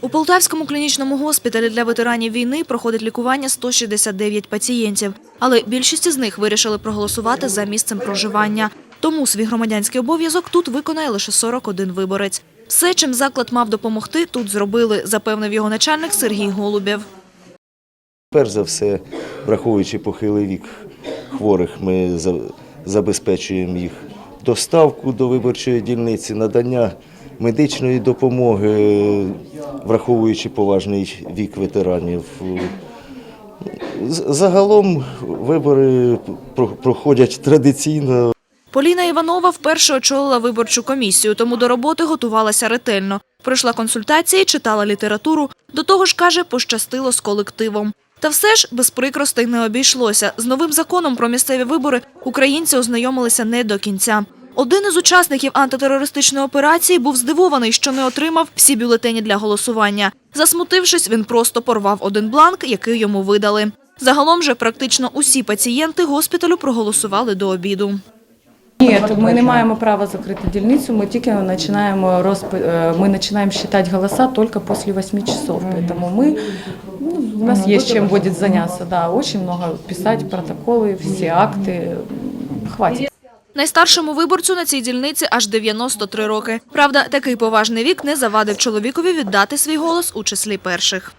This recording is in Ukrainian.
У Полтавському клінічному госпіталі для ветеранів війни проходить лікування 169 пацієнтів, але більшість із них вирішили проголосувати за місцем проживання. Тому свій громадянський обов'язок тут виконає лише 41 виборець. Все, чим заклад мав допомогти, тут зробили, запевнив його начальник Сергій Голубєв. Перш за все, враховуючи похилий вік хворих, ми забезпечуємо їх доставку до виборчої дільниці, надання медичної допомоги, враховуючи поважний вік ветеранів. Загалом вибори проходять традиційно. Поліна Іванова вперше очолила виборчу комісію, тому до роботи готувалася ретельно. Пройшла консультації, читала літературу. До того ж, каже, пощастило з колективом. Та все ж без прикростей не обійшлося. З новим законом про місцеві вибори українці ознайомилися не до кінця. Один із учасників антитерористичної операції був здивований, що не отримав всі бюлетені для голосування. Засмутившись, він просто порвав один бланк, який йому видали. Загалом же практично усі пацієнти госпіталю проголосували до обіду. Ні, ми не маємо права закрити дільницю. Ми тільки починаємо розп... е, ми починаємо считать голоса только после 8 часов. Поэтому мы ну, у нас есть чем будет заняться. Да, очень много писать протоколы, все акты. Хватит. Найстаршому виборцю на цій дільниці аж 93 роки. Правда, такий поважний вік не завадив чоловікові віддати свій голос у числі перших.